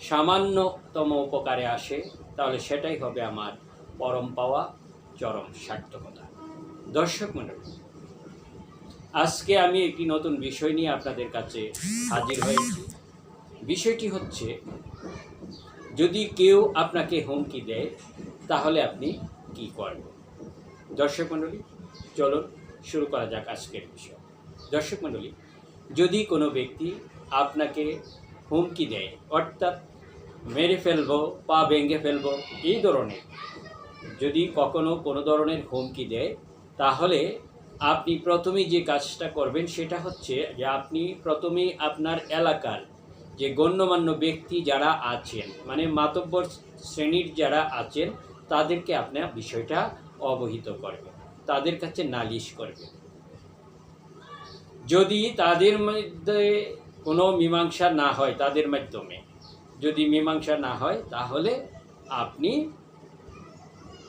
সামান্যতম উপকারে আসে, তাহলে সেটাই হবে আমার পরম পাওয়া, চরম সার্থকতা। দর্শক মণ্ডলী, আজকে আমি একটি নতুন বিষয় নিয়ে আপনাদের কাছে হাজির হয়েছি। বিষয়টি হচ্ছে, যদি কেউ আপনাকে হুমকি দেয়, তাহলে আপনি কি করবেন? দর্শক মণ্ডলী, চলুন শুরু করা যাক আজকের বিষয়। দর্শক মণ্ডলী, যদি কোনো ব্যক্তি আপনাকে হুমকি দেয়। অর্থাৎ মেরে ফেলব, পা ভেঙে ফেলব, এই ধরনের। যদি কখনো কোনো ধরনের হুমকি দেয়, তাহলে আপনি প্রথমে যে কাজটা করবেন সেটা হচ্ছে যে আপনি প্রথমেই আপনার এলাকার যে গণ্যমান্য ব্যক্তি যারা আছেন মানে মাতব্বর শ্রেণির যারা আছেন, তাদেরকে আপনার বিষয়টা অবহিত করবেন। তাদের কাছে নালিশ করবেন। যদি তাদের মধ্যে কোনো মীমাংসা না হয় তাদের মাধ্যমে। যদি মীমাংসা না হয়, তাহলে আপনি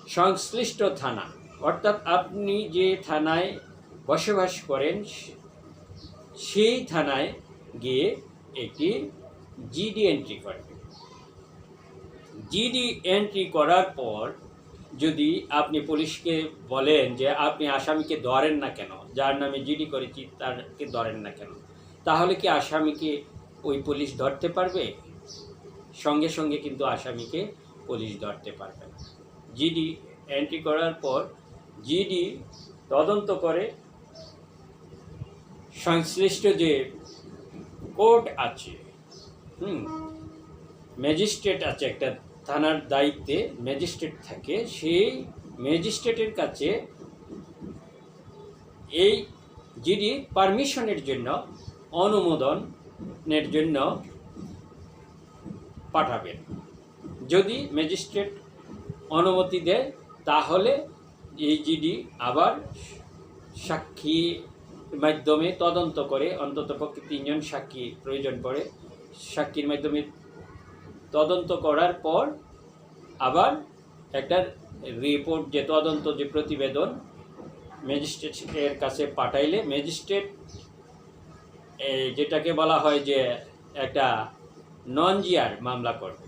সংশ্লিষ্ট থানা, অর্থাৎ আপনি যে থানায় বসবাস করেন, সেই থানায় গিয়ে একটি জিডি এন্ট্রি করবেন। জিডি এন্ট্রি করার পর যদি আপনি পুলিশকে বলেন যে আপনি আসামিকে ধরেন না কেন, যার নামে জিডি করেছি তারকে ধরেন না কেন তাহলে কি আসামিকে ওই পুলিশ ধরতে পারবে? সঙ্গে সঙ্গে কিন্তু আসামিকে পুলিশ ধরতে পারবে না। জিডি এন্ট্রি করার পর জিডি তদন্ত করে। সংশ্লিষ্ট যে কোর্ট আছে, হুম, ম্যাজিস্ট্রেট আছে, একটা থানার দায়িত্বে ম্যাজিস্ট্রেট থাকে, সেই ম্যাজিস্ট্রেটের কাছে এই জিডি পারমিশনের জন্য অনুমোদনের জন্য পাঠাবেন। যদি ম্যাজিস্ট্রেট অনুমতি দেয়, তাহলে এই জিডি আবার সাক্ষী মাধ্যমে তদন্ত করে অন্ততপক্ষে তিনজন সাক্ষী প্রয়োজন পড়ে। সাক্ষীর মাধ্যমে তদন্ত করার পর আবার একটা রিপোর্ট যে তদন্ত, যে প্রতিবেদন ম্যাজিস্ট্রেটের কাছে পাঠাইলে, ম্যাজিস্ট্রেট যেটাকে বলা হয় যে একটা নন জিয়ার মামলা করবে।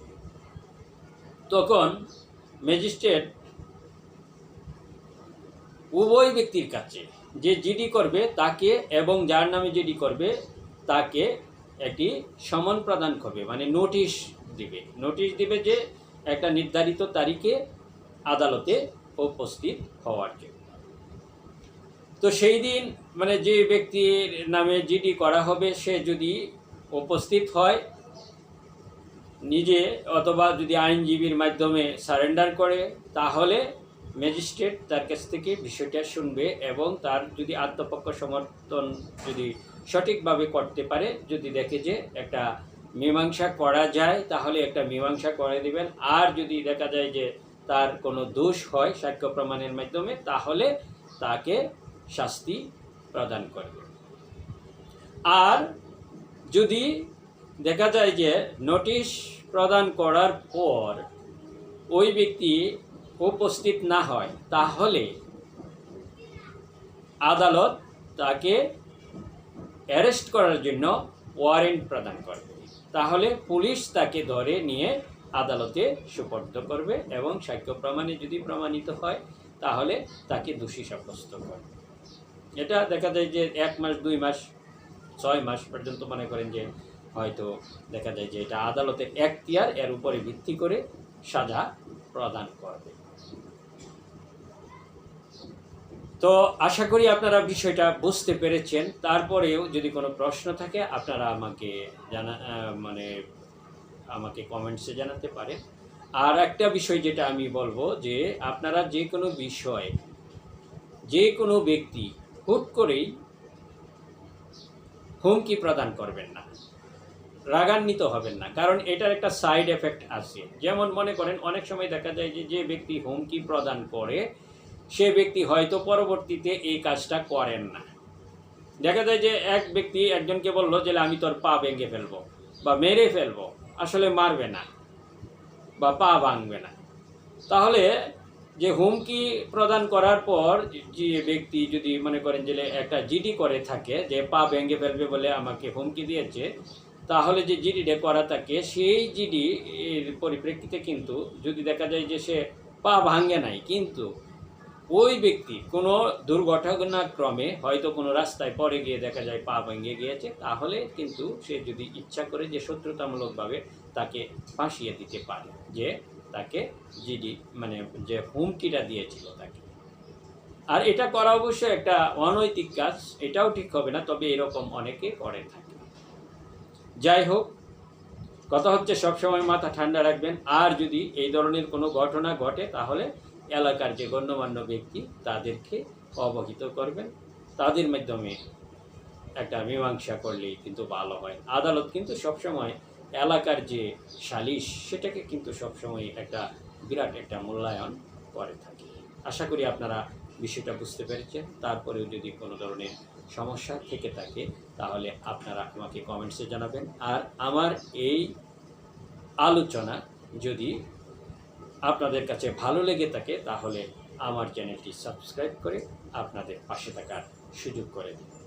তখন ম্যাজিস্ট্রেট উভয় ব্যক্তির কাছে যে জিডি করবে তাকে এবং যার নামে জিডি করবে তাকে একটি সমন প্রদান করবে মানে নোটিশ দিবে। নোটিশ দিবে যে একটা নির্ধারিত তারিখে আদালতে উপস্থিত হওয়ার জন্য। তো সেই দিন মানে যে ব্যক্তির নামে জিডি করা হবে, সে যদি উপস্থিত হয়, নিজে অথবা যদি আইনজীবীর মাধ্যমে সারেন্ডার করে, তাহলে ম্যাজিস্ট্রেট তার কাছ থেকে বিষয়টা শুনবে এবং তার যদি আত্মপক্ষ সমর্থন যদি সঠিকভাবে করতে পারে, যদি দেখে যে একটা মীমাংসা করা যায়, তাহলে একটা মীমাংসা করে দিবেন। আর যদি দেখা যায় যে তার কোনো দোষ হয় সাক্ষ্য প্রমাণের মাধ্যমে, তাহলে তাকে শাস্তি প্রদান করবে। আর যদি দেখা যায় যে নোটিশ প্রদান করার পর ওই ব্যক্তি উপস্থিত না হয়, তাহলে আদালত তাকে অ্যারেস্ট করার জন্য ওয়ারেন্ট প্রদান করবে। তাহলে পুলিশ তাকে ধরে নিয়ে আদালতে সুপর্দ করবে এবং সাক্ষ্য প্রমাণে যদি প্রমাণিত হয়, তাহলে তাকে দোষী সাব্যস্ত করবে। এটা দেখা যায় যে এক মাস, দুই মাস, ছয় মাস পর্যন্ত মনে করেন যে হয়তো দেখা যায় যে এটা আদালতের এখতিয়ার এর উপরে ভিত্তি করে সাজা প্রদান করবে। তো আশা করি আপনারা বিষয়টা বুঝতে পেরেছেন। তারপরেও যদি কোনো প্রশ্ন থাকে, আপনারা আমাকে জানা মানে আমাকে কমেন্টসে জানাতে পারেন। আর একটা বিষয় যেটা আমি বলব যে আপনারা যে কোনো বিষয়, যে কোনো ব্যক্তি হুট করেই হুমকি প্রদান করবেন না। রাগান্বিত হবেন না, কারণ এটার একটা সাইড এফেক্ট আছে। যেমন মনে করেন, অনেক সময় দেখা যায় যে যে ব্যক্তি হুমকি প্রদান করে, সে ব্যক্তি হয়তো পরবর্তীতে এই কাজটা করেন না। দেখা যায় যে, এক ব্যক্তি একজনকে বলল যে আমি তোর পা ভেঙে ফেলব বা মেরে ফেলব। আসলে মারবে না বা পা ভাঙবে না। তাহলে যে হুমকি প্রদান করার পর যে ব্যক্তি যদি মনে করেন যে একটা জিডি করে থাকে, যে পা ভেঙে ফেলবে বলে আমাকে হুমকি দিয়েছে, তাহলে যে জিডিটা করা থাকে, সেই জিডি এর পরিপ্রেক্ষিতে কিন্তু যদি দেখা যায় যে সে পা ভাঙে নাই, কিন্তু ওই ব্যক্তি কোনো দুর্ঘটনাক্রমে হয়তো কোনো রাস্তায় পরে গিয়ে দেখা যায় পা ভেঙে গিয়েছে, তাহলে কিন্তু সে যদি ইচ্ছা করে যে শত্রুতামূলকভাবে তাকে ফাঁসিয়ে দিতে পারে। যে তাকে জিডি মানে যে হুমকিটা দিয়েছিল তাকে। আর এটা করা অবশ্য একটা অনৈতিক কাজ, এটাও ঠিক হবে না, তবে এরকম অনেকে করে থাকে। যাই হোক, কথা হচ্ছে সবসময় মাথা ঠান্ডা রাখবেন। আর যদি এই ধরনের কোনো ঘটনা ঘটে, তাহলে এলাকার যে গণ্যমান্য ব্যক্তি, তাদেরকে অবহিত করবেন। তাদের মাধ্যমে একটা মীমাংসা করলেই কিন্তু ভালো হয়। আদালত কিন্তু সবসময় এলাকার যে সালিশ, সেটাকে কিন্তু সবসময় একটা বিরাট একটা মূল্যায়ন করে থাকে। আশা করি আপনারা বিষয়টা বুঝতে পেরেছেন। তারপরেও যদি কোনো ধরনের সমস্যা থেকে থাকে, তাহলে আপনারা আমাকে কমেন্টসে জানাবেন। আর আমার এই আলোচনা যদি আপনাদের কাছে ভালো লেগে থাকে, তাহলে আমার চ্যানেলটি সাবস্ক্রাইব করে আপনাদের পাশে থাকার সুযোগ করে দিন।